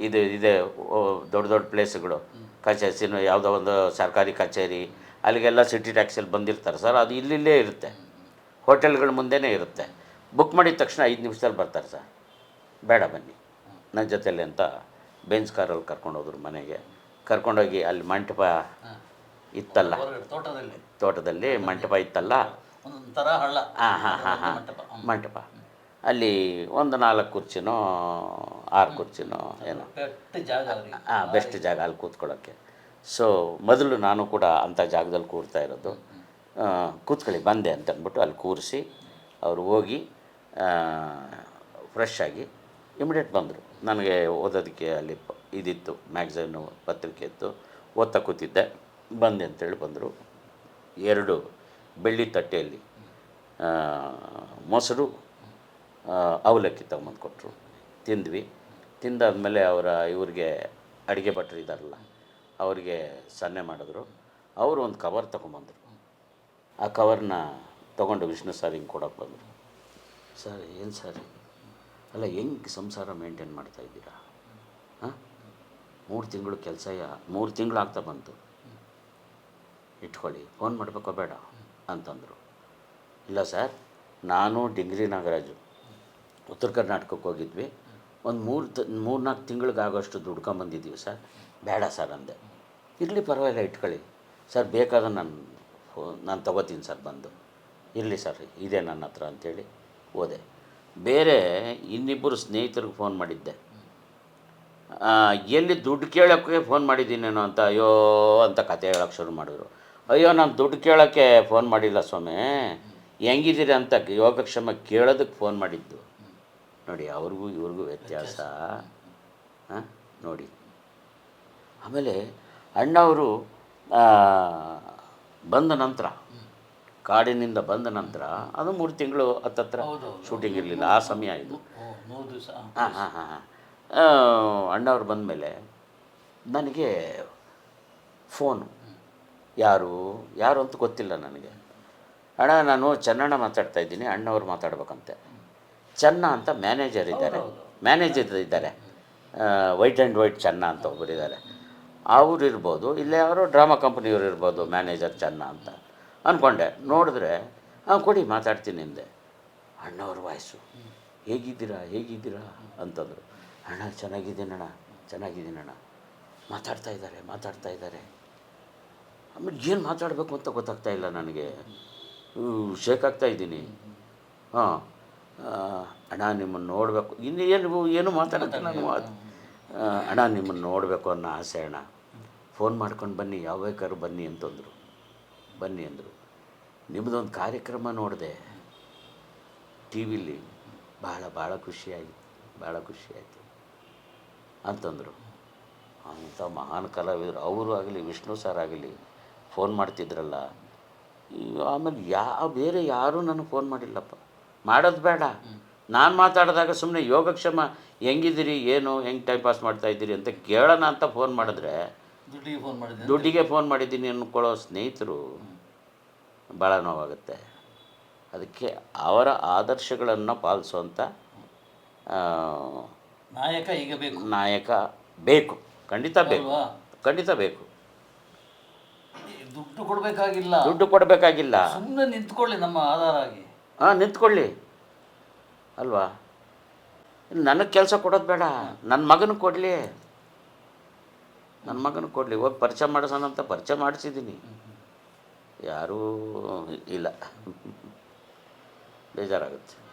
ಇದು ಇದೆ ದೊಡ್ಡ ದೊಡ್ಡ ಪ್ಲೇಸ್ಗಳು. ಕಚೇರಿನೂ ಯಾವುದೋ ಒಂದು ಸರ್ಕಾರಿ ಕಚೇರಿ ಅಲ್ಲಿಗೆಲ್ಲ ಸಿಟಿ ಟ್ಯಾಕ್ಸಿಯಲ್ಲಿ ಬಂದಿರ್ತಾರೆ ಸರ್. ಅದು ಇಲ್ಲಿಲ್ಲೇ ಇರುತ್ತೆ. ಹೋಟೆಲ್ಗಳ ಮುಂದೆನೇ ಇರುತ್ತೆ. ಬುಕ್ ಮಾಡಿದ ತಕ್ಷಣ ಐದು ನಿಮಿಷದಲ್ಲಿ ಬರ್ತಾರೆ ಸರ್. ಬೇಡ ಬನ್ನಿ. ನನ್ನ ಜೊತೆಲಿ ಅಂತ ಬೆಂಚ್ ಕಾರಲ್ಲಿ ಕರ್ಕೊಂಡೋದ್ರು ಮನೆಗೆ. ಕರ್ಕೊಂಡೋಗಿ ಅಲ್ಲಿ ಮಂಟಪ ಇತ್ತಲ್ಲ? ತೋಟದಲ್ಲಿ. ತೋಟದಲ್ಲಿ ಮಂಟಪ ಇತ್ತಲ್ಲ? ಒಂದೊಂದು ಥರ ಹಳ್ಳ. ಹಾಂ ಹಾಂ ಹಾಂ ಹಾಂ. ಮಂಟಪ. ಅಲ್ಲಿ ಒಂದು ನಾಲ್ಕು ಕುರ್ಚಿನೋ ಆರು ಕುರ್ಚಿನೋ ಏನೋ. ಹಾಂ ಬೆಸ್ಟ್ ಜಾಗ ಅಲ್ಲಿ ಕೂತ್ಕೊಳ್ಳೋಕ್ಕೆ. ಸೊ ಮೊದಲು ನಾನು ಕೂಡ ಅಂಥ ಜಾಗದಲ್ಲಿ ಕೂರ್ತಾ ಇರೋದು. ಕೂತ್ಕೊಳ್ಳಿ ಬಂದೆ ಅಂತ ಅಂದ್ಬಿಟ್ಟು ಅಲ್ಲಿ ಕೂರಿಸಿ ಅವರು ಹೋಗಿ ಫ್ರೆಶ್ ಆಗಿ ಇಮಿಡಿಯೇಟ್ ಬಂದರು. ನನಗೆ ಓದೋದಕ್ಕೆ ಅಲ್ಲಿ ಇದಿತ್ತು ಮ್ಯಾಗ್ಝೈನು ಪತ್ರಿಕೆ ಇತ್ತು. ಓದ್ತಾ ಕೂತಿದ್ದೆ. ಬಂದೆ ಅಂತೇಳಿ ಬಂದರು. ಎರಡು ಬೆಳ್ಳಿ ತಟ್ಟೆಯಲ್ಲಿ ಮೊಸರು ಅವಲಕ್ಕಿ ತಗೊಂಬಂದು ಕೊಟ್ಟರು ತಿಂದ್ವಿ. ತಿಂದಾದ್ಮೇಲೆ ಅವರ ಇವ್ರಿಗೆ ಅಡುಗೆ ಭಟ್ರು ಇದ್ದಾರಲ್ಲ ಅವರಿಗೆ ಸನ್ನೆ ಮಾಡಿದ್ರು. ಅವರು ಒಂದು ಕವರ್ ತೊಗೊಂಬಂದರು. ಆ ಕವರ್ನ ತೊಗೊಂಡು ವಿಷ್ಣು ಸರ್ ಹಿಂಗೆ ಕೊಡೋಕೆ ಬಂದರು. ಸರ್, ಏನು ಸರ್? ಅಲ್ಲ, ಹೆಂಗೆ ಸಂಸಾರ ಮೇಂಟೈನ್ ಮಾಡ್ತಾ ಇದ್ದೀರಾ? ಹಾಂ? ಮೂರು ತಿಂಗಳು ಕೆಲಸ ಮೂರು ತಿಂಗಳು ಆಗ್ತಾ ಬಂತು. ಇಟ್ಕೊಳ್ಳಿ. ಫೋನ್ ಮಾಡಬೇಕೋ, ಬೇಡ. ಅಂತಂದರು. ಇಲ್ಲ ಸರ್, ನಾನು ಡಿಂಗ್ರಿ ನಾಗರಾಜು. ಉತ್ತರ ಕರ್ನಾಟಕಕ್ಕೆ ಹೋಗಿದ್ವಿ. ಒಂದು ಮೂರು ತ, ಮೂರು ನಾಲ್ಕು ತಿಂಗಳಿಗಾಗೋಷ್ಟು ದುಡ್ಕೊಂಬಂದಿದ್ದೀವಿ ಸರ್. ಬೇಡ ಸರ್ ಅಂದೆ. ಇರಲಿ ಪರವಾಗಿಲ್ಲ, ಇಟ್ಕೊಳ್ಳಿ. ಸರ್, ಬೇಕಾದ್ರೆ ನಾನು ನಾನು ತೊಗೋತೀನಿ ಸರ್ ಬಂದು. ಇರಲಿ ಸರ್, ಇದೆ ನನ್ನ ಹತ್ರ ಅಂಥೇಳಿ ಹೋದೆ. ಬೇರೆ ಇನ್ನಿಬ್ಬರು ಸ್ನೇಹಿತರಿಗೆ ಫೋನ್ ಮಾಡಿದ್ದೆ. ಎಲ್ಲಿ ದುಡ್ಡು ಕೇಳೋಕ್ಕೆ ಫೋನ್ ಮಾಡಿದ್ದೀನೇನೋ ಅಂತ, ಅಯ್ಯೋ ಅಂತ ಕತೆ ಹೇಳೋಕ್ಕೆ ಶುರು ಮಾಡಿದ್ರು. ಅಯ್ಯೋ ನಾನು ದುಡ್ಡು ಕೇಳೋಕ್ಕೆ ಫೋನ್ ಮಾಡಿಲ್ಲ ಸ್ವಾಮಿ. ಹೆಂಗಿದ್ದೀರಿ ಅಂತ ಯೋಗಕ್ಷೇಮ ಕೇಳೋದಕ್ಕೆ ಫೋನ್ ಮಾಡಿದ್ದು. ನೋಡಿ ಅವ್ರಿಗೂ ಇವ್ರಿಗೂ ವ್ಯತ್ಯಾಸ. ಹಾಂ ನೋಡಿ. ಆಮೇಲೆ ಅಣ್ಣವರು ಬಂದ ನಂತರ ಕಾಡಿನಿಂದ ಬಂದ ನಂತರ ಅದು ಮೂರು ತಿಂಗಳು ಹತ್ತತ್ರ. ಶೂಟಿಂಗ್ ಇರಲಿಲ್ಲ. ಆ ಸಮಯ ಇದು. ಹಾಂ ಹಾಂ ಹಾಂ. ಅಣ್ಣವ್ರು ಬಂದಮೇಲೆ ನನಗೆ ಫೋನು ಯಾರು? ಯಾರು ಅಂತ ಗೊತ್ತಿಲ್ಲ ನನಗೆ. ಅಣ್ಣ ನಾನು ಚೆನ್ನಣ್ಣ ಮಾತಾಡ್ತಾ ಇದ್ದೀನಿ. ಅಣ್ಣವ್ರು ಮಾತಾಡ್ಬೇಕಂತೆ. ಚೆನ್ನ ಅಂತ ಮ್ಯಾನೇಜರ್ ಇದ್ದಾರೆ. ಮ್ಯಾನೇಜರ್ ಇದ್ದಾರೆ. ವೈಟ್ ಆ್ಯಂಡ್ ವೈಟ್ ಚೆನ್ನ ಅಂತ ಒಬ್ಬರು ಇದ್ದಾರೆ. ಅವ್ರು ಇರ್ಬೋದು ಇಲ್ಲೇ ಯಾರೋ ಡ್ರಾಮಾ ಕಂಪ್ನಿಯವ್ರು ಇರ್ಬೋದು ಮ್ಯಾನೇಜರ್ ಚೆನ್ನ ಅಂತ. ಅಂದ್ಕೊಂಡೆ ನೋಡಿದ್ರೆ ಹಾಂ ಕೊಡಿ ಮಾತಾಡ್ತೀನಿ ಹಿಂದೆ ಅಣ್ಣವ್ರ ವಾಯ್ಸು. ಹೇಗಿದ್ದೀರಾ ಹೇಗಿದ್ದೀರಾ ಅಂತಂದರು. ಅಣ್ಣ ಚೆನ್ನಾಗಿದ್ದೀನಣ್ಣ ಚೆನ್ನಾಗಿದ್ದೀನಣ್ಣ. ಮಾತಾಡ್ತಾ ಇದ್ದಾರೆ ಮಾತಾಡ್ತಾ ಇದ್ದಾರೆ. ಆಮೇಲೆ ಏನು ಮಾತಾಡಬೇಕು ಅಂತ ಗೊತ್ತಾಗ್ತಾ ಇಲ್ಲ ನನಗೆ. ಶೇಕ್ ಆಗ್ತಾ ಇದ್ದೀನಿ. ಹಾಂ. ಅಣ್ಣ ನಿಮ್ಮನ್ನು ನೋಡಬೇಕು. ಇನ್ನು ಏನು ಏನು ಮಾತಾಡುತ್ತೆ ನಾನು ಅಣ್ಣ ನಿಮ್ಮನ್ನು ನೋಡಬೇಕು ಅನ್ನೋ ಆಸೆ ಅಣ್ಣ. ಫೋನ್ ಮಾಡ್ಕೊಂಡು ಬನ್ನಿ ಯಾವ ಬೇಕಾದ್ರೂ ಬನ್ನಿ ಅಂತಂದರು. ಬನ್ನಿ ಅಂದರು. ನಿಮ್ಮದೊಂದು ಕಾರ್ಯಕ್ರಮ ನೋಡಿದೆ. ಟಿ ವಿಲಿ. ಭಾಳ ಭಾಳ ಖುಷಿಯಾಯಿತು ಭಾಳ ಖುಷಿಯಾಯಿತು ಅಂತಂದರು. ಅಂಥ ಮಹಾನ್ ಕಲಾವಿದರು. ಅವರು ಆಗಲಿ ವಿಷ್ಣು ಸರ್ ಆಗಲಿ ಫೋನ್ ಮಾಡ್ತಿದ್ರಲ್ಲ. ಆಮೇಲೆ ಯಾ ಬೇರೆ ಯಾರೂ ನನಗೆ ಫೋನ್ ಮಾಡಿಲ್ಲಪ್ಪ. ಮಾಡೋದು ಬೇಡ. ನಾನು ಮಾತಾಡಿದಾಗ ಸುಮ್ಮನೆ ಯೋಗಕ್ಷೇಮ ಹೆಂಗಿದ್ದೀರಿ ಏನು ಹೆಂಗೆ ಟೈಮ್ ಪಾಸ್ ಮಾಡ್ತಾ ಇದ್ದೀರಿ ಅಂತ ಕೇಳೋಣ ಅಂತ ಫೋನ್ ಮಾಡಿದ್ರೆ ದುಡ್ಡಿಗೆ ಫೋನ್ ಮಾಡಿದ್ದೀನಿ ದುಡ್ಡಿಗೆ ಫೋನ್ ಮಾಡಿದ್ದೀನಿ ಅಂದ್ಕೊಳ್ಳೋ ಸ್ನೇಹಿತರು ಭಾಳ ನೋವಾಗುತ್ತೆ. ಅದಕ್ಕೆ ಅವರ ಆದರ್ಶಗಳನ್ನು ಪಾಲಿಸುವಂಥ ನಾಯಕ ಈಗ ಬೇಕು. ನಾಯಕ ಬೇಕು. ಖಂಡಿತ ಬೇಕು. ಖಂಡಿತ ಬೇಕು. ದುಡ್ಡು ಕೊಡಬೇಕಾಗಿಲ್ಲ. ದುಡ್ಡು ಕೊಡಬೇಕಾಗಿಲ್ಲ. ಸುಮ್ಮನೆ ನಿಂತ್ಕೊಳ್ಳಿ ನಮ್ಮ ಆಧಾರ ಆಗಿ. ಹಾಂ ನಿಂತ್ಕೊಳ್ಳಿ. ಅಲ್ವಾ? ನನಗೆ ಕೆಲಸ ಕೊಡೋದು ಬೇಡ. ನನ್ನ ಮಗನ ಕೊಡಲಿ. ನನ್ನ ಮಗನ ಕೊಡಲಿ. ಹೋಗಿ ಪರಿಚಯ ಮಾಡಿಸೋಣ ಅಂತ ಪರಿಚಯ ಮಾಡಿಸಿದ್ದೀನಿ. ಯಾರೂ ಇಲ್ಲ. ಬೇಜಾರಾಗುತ್ತೆ.